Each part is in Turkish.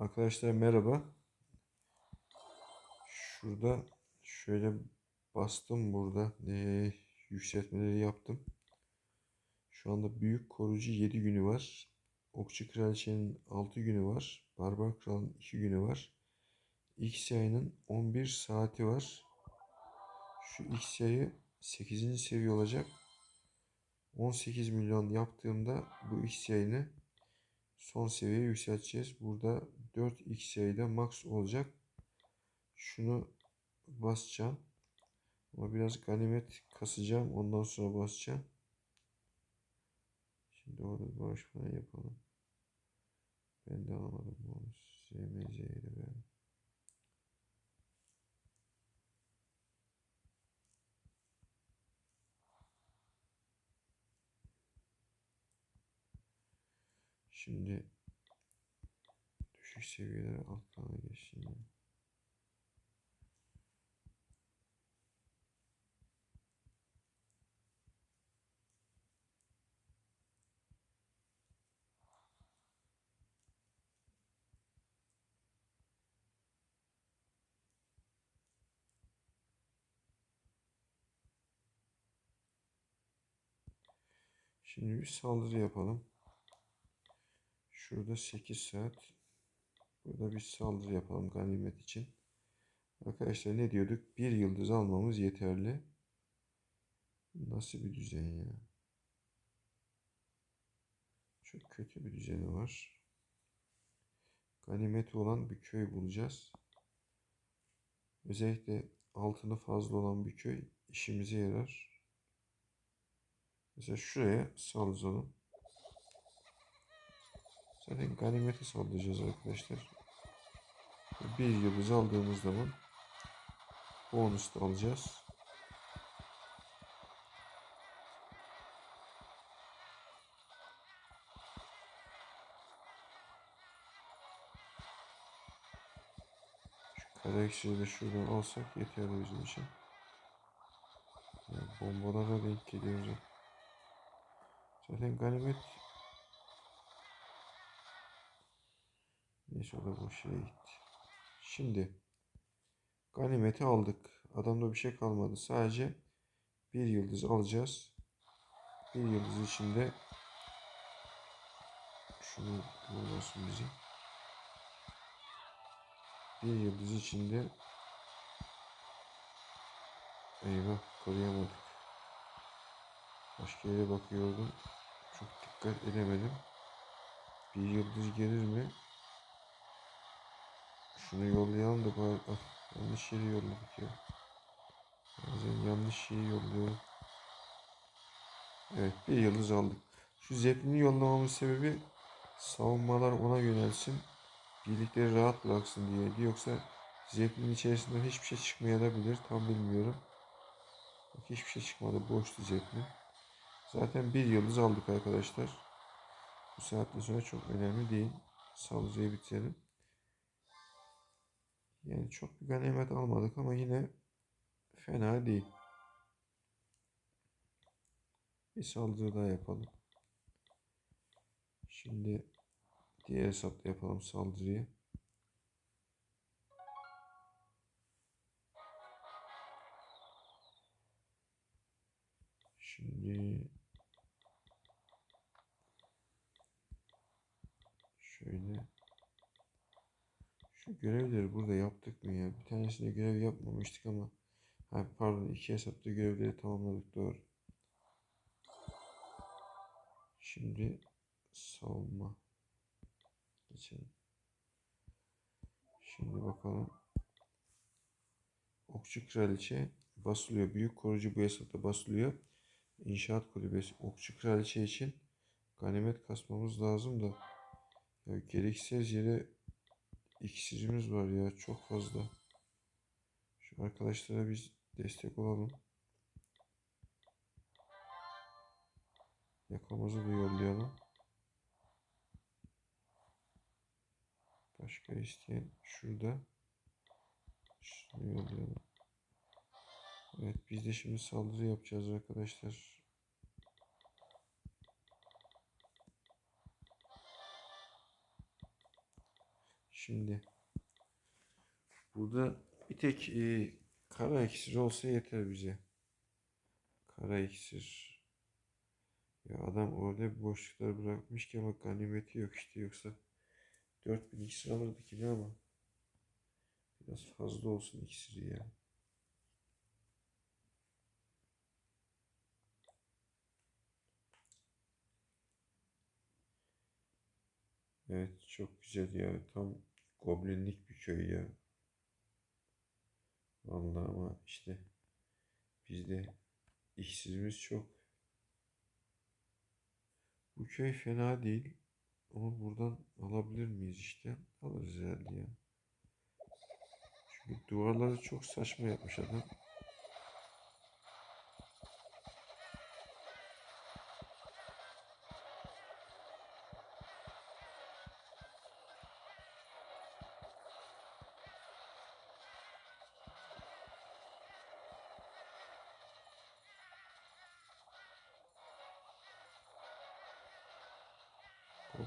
Arkadaşlar merhaba. Şurada şöyle bastım burada. Ee, yükseltmeleri yaptım. Şu anda Büyük Korucu 7 günü var. Okçu Kraliçenin 6 günü var. Barbar Kral'ın 2 günü var. X yayının 11 saati var. Şu X yayı 8. seviye olacak. 18 milyon yaptığımda bu X yayını son seviyeye yükselteceğiz. Burada 4x ile max olacak. Şunu basacağım. Ama biraz ganimet kasacağım. Ondan sonra basacağım. Şimdi orada falan yapalım. Ben de alamadım bunu. ZMZ ile Şimdi düşük seviyeler alt geçsin. ya. Şimdi bir saldırı yapalım. Şurada 8 saat. Burada bir saldırı yapalım ganimet için. Arkadaşlar ne diyorduk? Bir yıldız almamız yeterli. Nasıl bir düzen ya? Çok kötü bir düzeni var. Ganimeti olan bir köy bulacağız. Özellikle altını fazla olan bir köy işimize yarar. Mesela şuraya saldıralım. Zaten ganimete saldıracağız arkadaşlar. Bir yıldız aldığımız zaman bonus da alacağız. Şu kara eksiği de şuradan alsak yeterli bizim için. Yani bombalara denk geliyoruz. Zaten ganimet Neyse o da boş yere gitti. Şimdi ganimeti aldık. Adamda bir şey kalmadı. Sadece bir yıldız alacağız. Bir yıldız içinde şunu vurmasın bizi. Bir yıldız içinde eyvah koruyamadık. Başka yere bakıyordum. Çok dikkat edemedim. Bir yıldız gelir mi? Şunu yollayalım da bari... Ah, yanlış yere yolladık ya. Bazen yanlış şeyi yolluyor. Evet bir yıldız aldık. Şu zeplini yollamamın sebebi savunmalar ona yönelsin. Birlikleri rahat bıraksın diye. Yoksa zeplinin içerisinden hiçbir şey çıkmayabilir. Tam bilmiyorum. Bak hiçbir şey çıkmadı. Boştu zeplin. Zaten bir yıldız aldık arkadaşlar. Bu saatten sonra çok önemli değil. Saldırıyı bitirelim. Yani çok bir ganimet almadık ama yine fena değil. Bir saldırı daha yapalım. Şimdi diğer hesapta yapalım saldırıyı. Şimdi şöyle görevleri burada yaptık mı ya? Bir tanesinde görev yapmamıştık ama ha, pardon iki hesapta görevleri tamamladık doğru. Şimdi savunma geçelim. Şimdi bakalım. Okçu Kraliçe basılıyor. Büyük korucu bu hesapta basılıyor. İnşaat kulübesi Okçu Kraliçe için ganimet kasmamız lazım da ya gereksiz yere iksirimiz var ya çok fazla. Şu arkadaşlara biz destek olalım. Yakamızı da yollayalım. Başka isteyen şurada. Şunu yollayalım. Evet biz de şimdi saldırı yapacağız arkadaşlar. Şimdi burada bir tek e, kara iksir olsa yeter bize. Kara iksir. Ya adam orada boşluklar bırakmış ki ama ganimeti yok işte yoksa 4000 iksir alırdık yine ama biraz fazla olsun iksiri ya. Evet çok güzel ya. Tam goblinlik bir köy ya. Vallahi ama işte bizde işsizimiz çok. Bu köy fena değil. Ama buradan alabilir miyiz işte? Alırız herhalde ya. Çünkü duvarları çok saçma yapmış adam.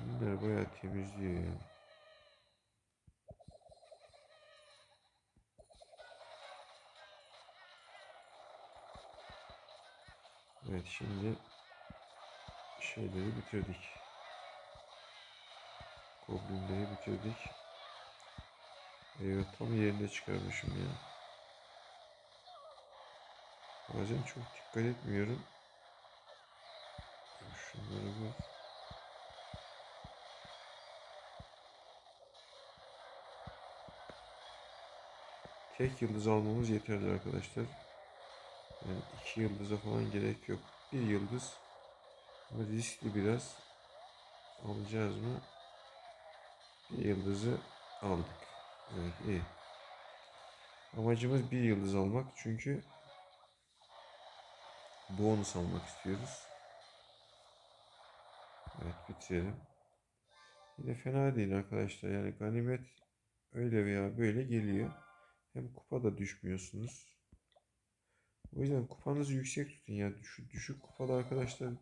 Goblinler bayağı temizliyor ya. Evet şimdi şeyleri bitirdik. Goblinleri bitirdik. Evet tam yerinde çıkarmışım ya. Bazen çok dikkat etmiyorum. Şunları bir Tek yıldız almamız yeterli arkadaşlar. Yani iki yıldıza falan gerek yok. Bir yıldız. Ama riskli biraz. Alacağız mı? Bir yıldızı aldık. Evet iyi. Amacımız bir yıldız almak. Çünkü bonus almak istiyoruz. Evet bitirelim. Yine fena değil arkadaşlar. Yani ganimet öyle veya böyle geliyor. Hem kupa da düşmüyorsunuz. O yüzden kupanızı yüksek tutun ya. Düşük, düşük kupalı arkadaşlar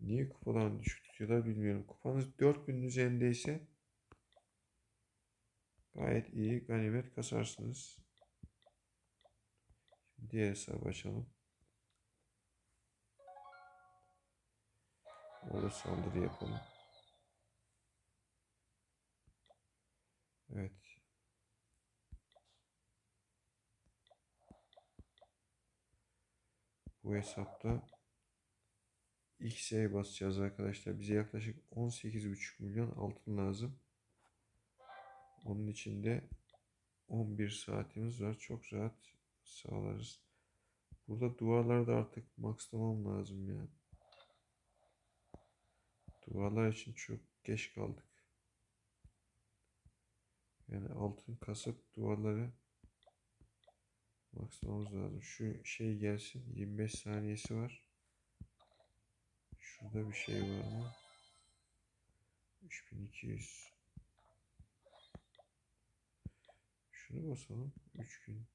niye kupalarını düşük tutuyorlar bilmiyorum. Kupanız 4000 üzerindeyse gayet iyi ganimet kasarsınız. Şimdi diğer hesabı açalım. Orada saldırı yapalım. Evet. Bu hesapta X'e basacağız arkadaşlar. Bize yaklaşık 18,5 milyon altın lazım. Onun için de 11 saatimiz var. Çok rahat sağlarız. Burada duvarları da artık maxlamam lazım ya. Duvarlar için çok geç kaldık. Yani altın kasıp duvarları maxlamamız lazım. Şu şey gelsin. 25 saniyesi var. Şurada bir şey var mı? 3200 Şunu basalım. 3 gün.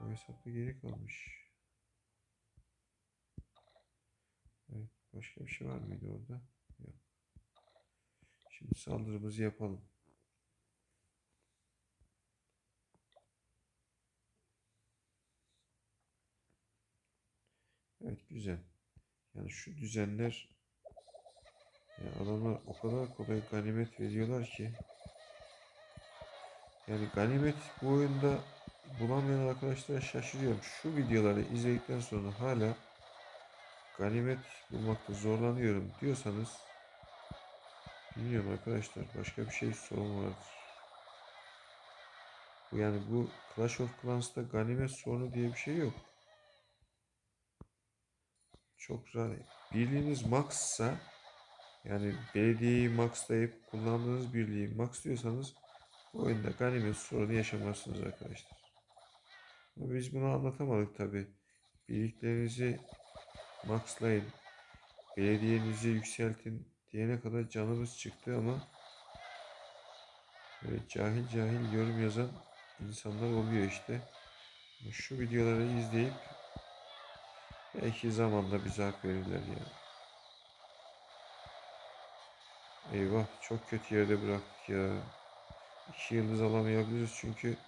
Bu hesapta geri kalmış. Evet. Başka bir şey var mıydı orada? Yok. Şimdi saldırımızı yapalım. Evet güzel. Yani şu düzenler yani adamlar o kadar kolay ganimet veriyorlar ki yani ganimet bu oyunda bulamayan arkadaşlar şaşırıyorum. Şu videoları izledikten sonra hala ganimet bulmakta zorlanıyorum diyorsanız bilmiyorum arkadaşlar başka bir şey sorun vardır. Bu yani bu Clash of Clans'ta ganimet sorunu diye bir şey yok. Çok rahat. Birliğiniz maxsa yani belediyeyi maxlayıp kullandığınız birliği max diyorsanız bu oyunda ganimet sorunu yaşamazsınız arkadaşlar. Ama biz bunu anlatamadık tabi. Birliklerinizi maxlayın. Belediyenizi yükseltin diyene kadar canımız çıktı ama böyle cahil cahil yorum yazan insanlar oluyor işte. Şu videoları izleyip belki zamanla bize hak verirler ya. Eyvah çok kötü yerde bıraktık ya. İki yıldız alamayabiliriz çünkü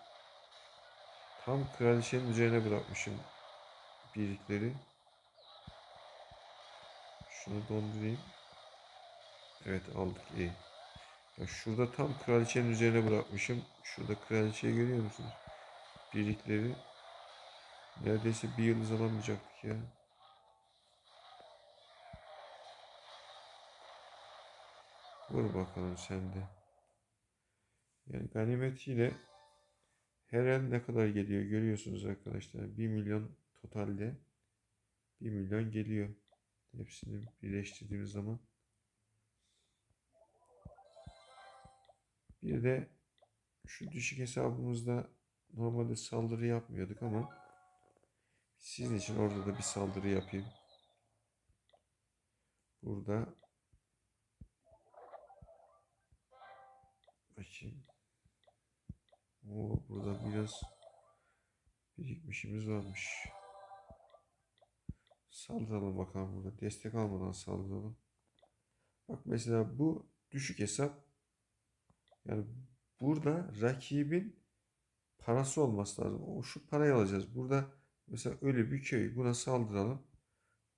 tam kraliçenin üzerine bırakmışım birlikleri. Şunu dondurayım. Evet aldık iyi. Ya şurada tam kraliçenin üzerine bırakmışım. Şurada kraliçeyi görüyor musunuz? Birlikleri. Neredeyse bir yıldız alamayacaktık ya. Vur bakalım sen de. Yani ganimetiyle her el ne kadar geliyor görüyorsunuz arkadaşlar. 1 milyon totalde 1 milyon geliyor. Hepsini birleştirdiğimiz zaman. Bir de şu düşük hesabımızda normalde saldırı yapmıyorduk ama sizin için orada da bir saldırı yapayım. Burada bakayım. O burada biraz birikmişimiz varmış. Saldıralım bakalım burada. Destek almadan saldıralım. Bak mesela bu düşük hesap. Yani burada rakibin parası olması lazım. O şu parayı alacağız. Burada mesela öyle bir köy. Buna saldıralım.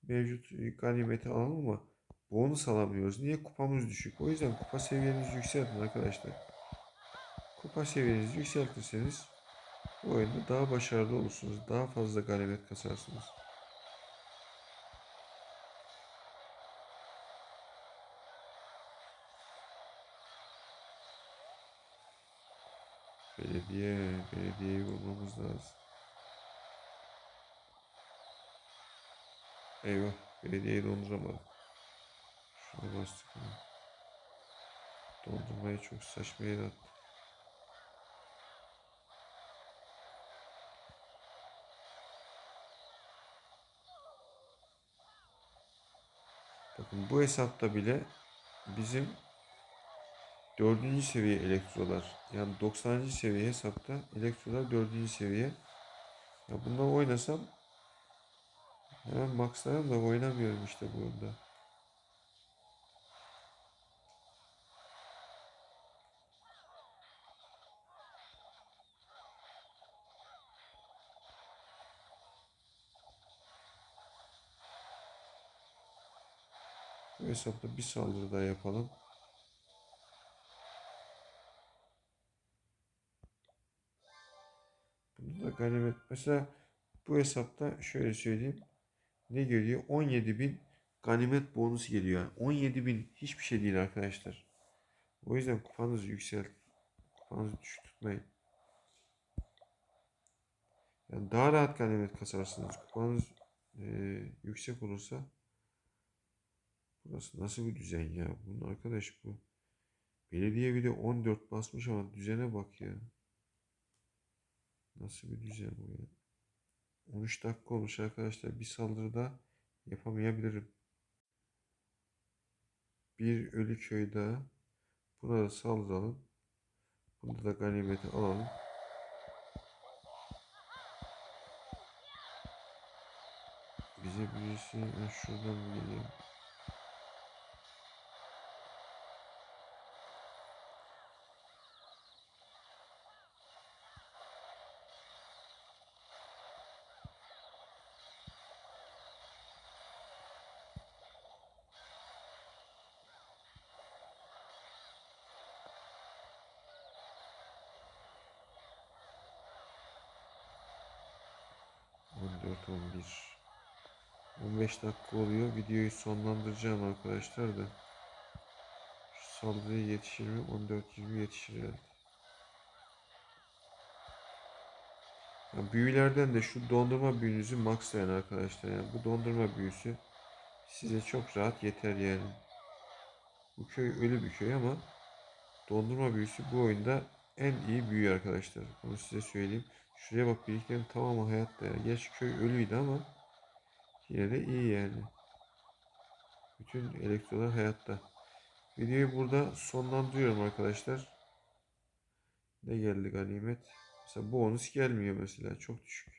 Mevcut ganimeti alalım ama bonus alamıyoruz. Niye? Kupamız düşük. O yüzden kupa seviyenizi yükseltin arkadaşlar. Kupa seviyenizi yükseltirseniz bu oyunda daha başarılı olursunuz. Daha fazla ganimet kasarsınız. Belediye, belediyeyi vurmamız lazım. Eyvah, belediyeyi donduramadık. Şuna bastık ama. Dondurmayı çok saçma yere attık. Bakın bu hesapta bile bizim dördüncü seviye elektrolar. Yani 90. seviye hesapta elektrolar dördüncü seviye. Ya bundan oynasam hemen maxlarım da oynamıyorum işte burada. Bu hesapta bir saldırı daha yapalım. Bunda da ganimet. Mesela bu hesapta şöyle söyleyeyim. Ne geliyor? 17.000 ganimet bonus geliyor. Yani 17.000 hiçbir şey değil arkadaşlar. O yüzden kupanızı yükselt. Kupanızı düşük tutmayın. Yani daha rahat ganimet kasarsınız. Kupanız e, yüksek olursa Burası nasıl bir düzen ya? Bunun arkadaş bu. Belediye bir de 14 basmış ama düzene bak ya. Nasıl bir düzen bu ya? 13 dakika olmuş arkadaşlar. Bir saldırıda yapamayabilirim. Bir ölü köy daha. Buna da saldıralım. Bunda da ganimeti alalım. Bize birisi şuradan geliyor. On dört, on bir. 15 dakika oluyor. Videoyu sonlandıracağım arkadaşlar da. Şu saldırıya yetişir mi? 14-20 yetişir herhalde. Ya büyülerden de şu dondurma büyünüzü maxlayın arkadaşlar. Yani bu dondurma büyüsü size çok rahat yeter yani. Bu köy ölü bir köy ama dondurma büyüsü bu oyunda en iyi büyü arkadaşlar. Bunu size söyleyeyim. Şuraya bak birliklerin tamamı hayatta ya. Gerçi köy ölüydü ama yine de iyi yani. Bütün elektrolar hayatta. Videoyu burada sonlandırıyorum arkadaşlar. Ne geldi ganimet? Mesela bonus gelmiyor mesela. Çok düşük.